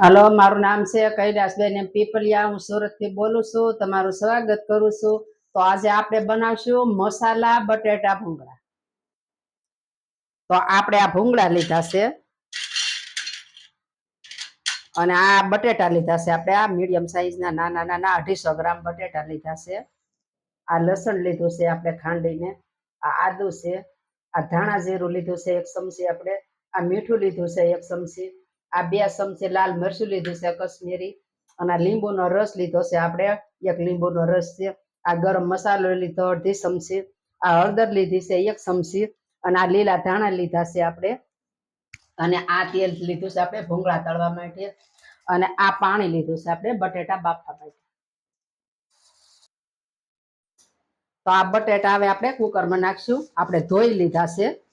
હાલો, મારું નામ છે કૈલાસબેન એમ પીપલિયા. હું સુરતથી બોલું છું. તમારું સ્વાગત કરું છું. તો આજે આપણે બનાવશું મસાલા બટેટા ભૂંગળા. તો આપણે આ ભૂંગળા લીધા છે. અને આ બટેટા લીધા છે. આપણે આ મીડિયમ સાઈઝના નાના નાના અઢીસો ગ્રામ બટેટા લીધા છે. આ લસણ લીધું છે આપણે ખાંડીને. આ આદુ છે. આ ધાણા જીરું લીધું છે એક ચમચી આપણે. આ મીઠું લીધું છે એક ચમચી. આ બે ચમચી લાલ મરચું લીધું છે, કશ્મીરી. અને આ લીંબુનો રસ લીધો છે આપણે. એક લીંબુનો રસ છે. આ ગરમ મસાલો લીધો, અડધી ચમચી. આ હળદર લીધી છે, એક ચમચી. અને આ લીલા ધાણા લીધા છે આપણે. અને આ તેલ લીધું છે આપણે ભૂંગળા તળવા માટે. અને આ પાણી લીધું છે આપણે બટેટા બાફવા માટે. તો આ બટેટા હવે આપણે કુકરમાં નાખશું. આપણે ધોઈ લીધા છે.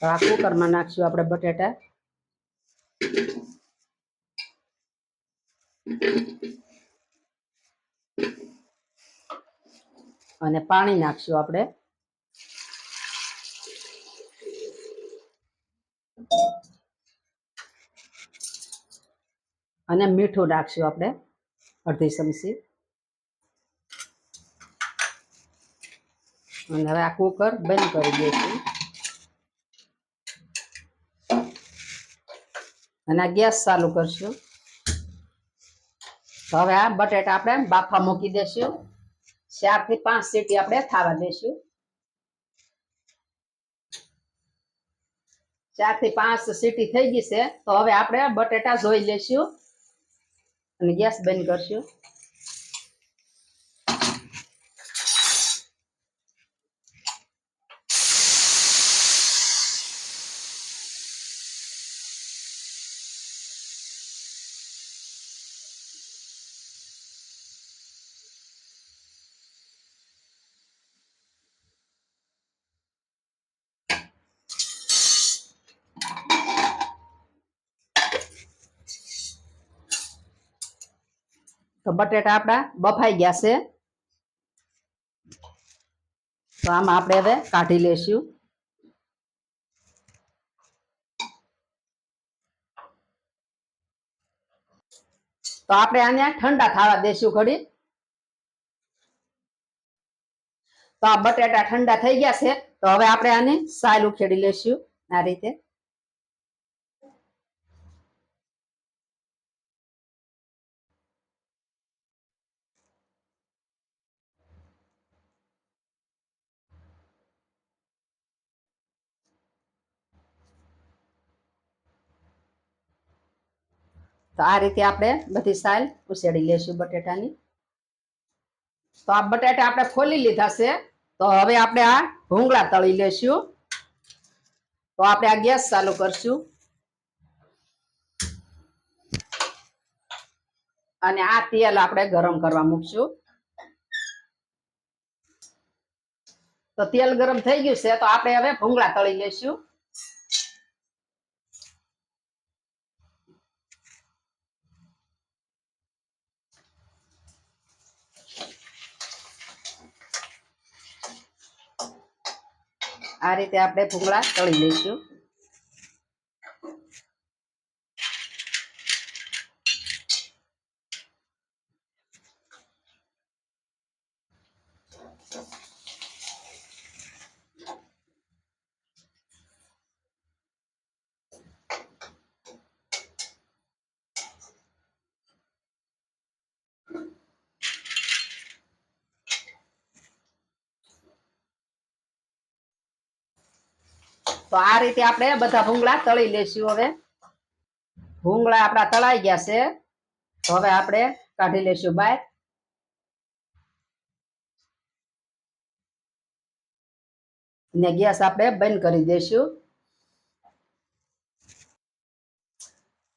તો આ કુકરમાં નાખશું આપણે બટેટા. અને પાણી નાખશું આપણે. અને મીઠું નાખશું આપણે, અડધી ચમચી. અને હવે આ કુકર બંધ કરી દઈશું. અને ગેસ ચાલુ કરશું. હવે આ બટેટા આપણે બાફા મૂકી દેશું. ચારથી પાંચ સીટી આપણે થાવા દેશું. ચારથી પાંચ સીટી થઈ ગઈ છે. તો હવે આપણે બટેટા જોઈ લેશું. અને ગેસ બંધ કરશું. તો બટેટા આપણા બફાઈ ગયા છે. તો આમાં આપણે હવે કાઢી લેશું તો આપણે આને ઠંડા થવા દેશું ઘડી તો આ બટેટા ઠંડા થઈ ગયા છે. તો હવે આપણે આને સાયલ ઉખેડી લેશું આ રીતે. તો આ રીતે આપણે બધી સાલ ઉછેડી લેશું બટેટાની. તો આ બટેટા આપણે ખોલી લીધા છે. તો હવે આપણે આ ભૂંગળા તળી લેશું. તો આપણે આ ગેસ ચાલુ કરશું. અને આ તેલ આપણે ગરમ કરવા મૂકશું. તો તેલ ગરમ થઈ ગયું છે, તો આપણે હવે ભૂંગળા તળી લેશું. આ રીતે આપણે ભૂંગળા તળી લઈશું. તો આ રીતે આપણે બધા ભૂંગળા તળી લેશું હવે. ભૂંગળા આપણા તળાઈ ગયા છે. હવે આપણે કાઢી લેશું બહાર ને ગેસ આપણે બંધ કરી દેશું.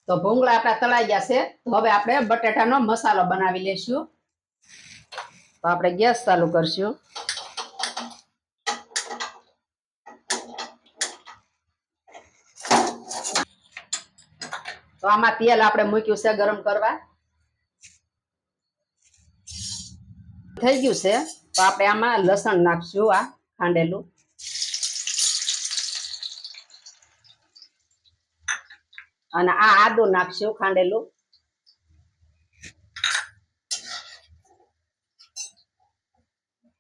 તો ભૂંગળા આપણા તળાઈ ગયા છે. તો હવે આપણે બટેટાનો મસાલો બનાવી લેશું. તો આપણે ગેસ ચાલુ કરશું. તો આમાં તેલ આપણે મૂક્યું છે ગરમ કરવા. થઈ ગયું છે. તો આપણે આમાં લસણ નાખશું આ ખાંડેલું. અને આ આદુ નાખશું ખાંડેલું.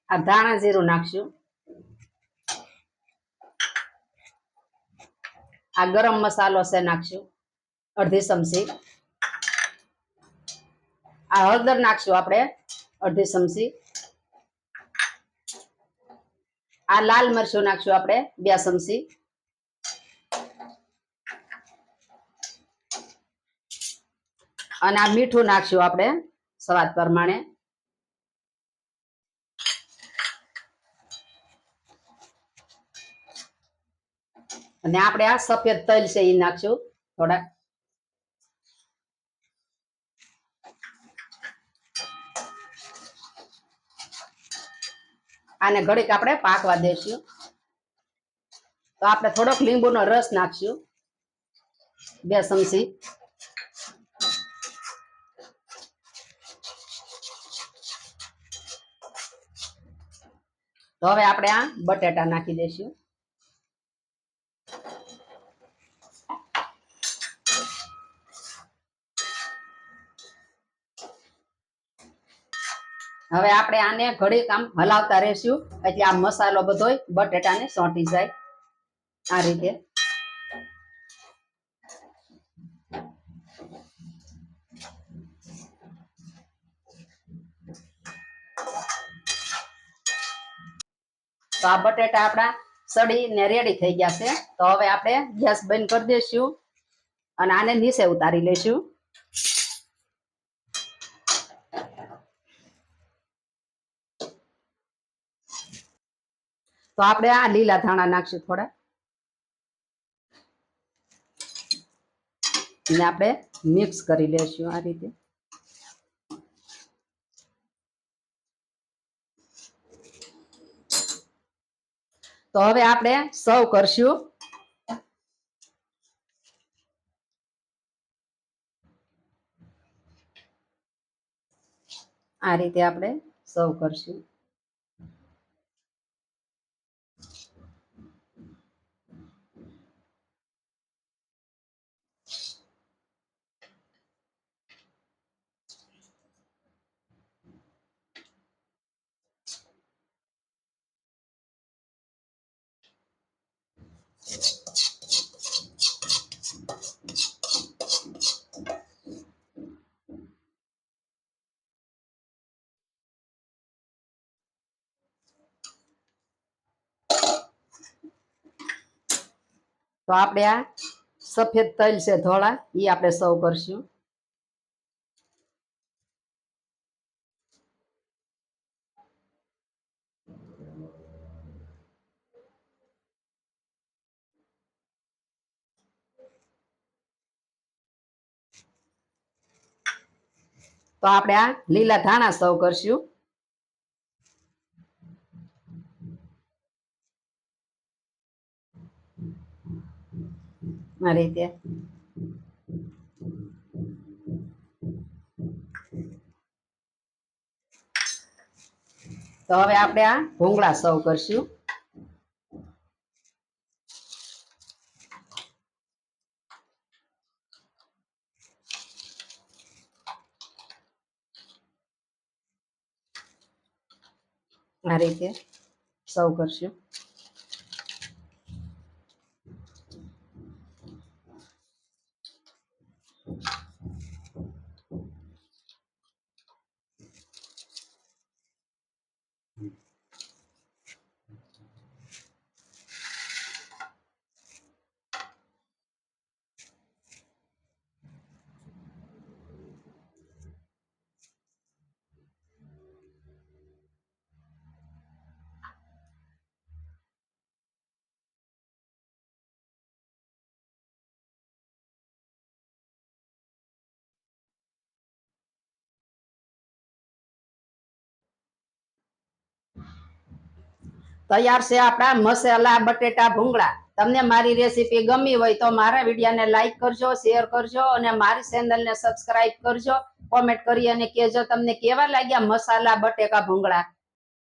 આ ધાણા જીરું નાખશું. આ ગરમ મસાલો છે નાખશું. અડધી ચમચી. આ હળદર નાખશું આપણે, અડધી ચમચી. આ લાલ મરચું નાખશું આપણે, બે ચમચી. અને આ મીઠું નાખશું આપણે, સ્વાદ પ્રમાણે. અને આપણે આ સફેદ તલ છે એ નાખશું થોડા આને ઘડીક આપણે પાકવા દેશું. તો આપણે થોડોક લીંબુનો રસ નાખશું. બે ચમચી. તો હવે આપણે આ બટેટા નાખી દઈશું હવે આપણે આને ઘડીક આમ હલાવતા રહેશું. એટલે આ મસાલો બધોય બટેટાને સોંટી જાય. આ રીતે. તો આ બટેટા આપણા સડી ને રેડી થઈ ગયા છે. તો હવે આપણે ગેસ બંધ કરી દઈશું અને આને નીચે ઉતારી લઈશું. તો આપણે આ લીલા ધાણા નાખશું થોડા. ને આપણે મિક્સ કરી લેશું આ રીતે. તો હવે આપણે સર્વ કરશું. આ રીતે આપણે સર્વ કરશું. તો આપણે આ સફેદ તલ છે ધોળા એ આપણે સૌ કરશું. તો આપણે આ લીલા ધાણા સૌ કરશું. આ રીતે. તો હવે આપણે આ ભૂંગળા સર્વ કરશું. આ રીતે સર્વ કરશું. તૈયાર છે આપણા મસાલા, બટેટા, ભૂંગળા. તમને મારી રેસીપી ગમી હોય તો મારા વિડીયોને લાઈક કરજો શેર કરજો અને મારી ચેનલને સબસ્ક્રાઇબ કરજો. કોમેન્ટ કરી અને કહેજો તમને કેવા લાગ્યા મસાલા, બટેકા, ભૂંગળા.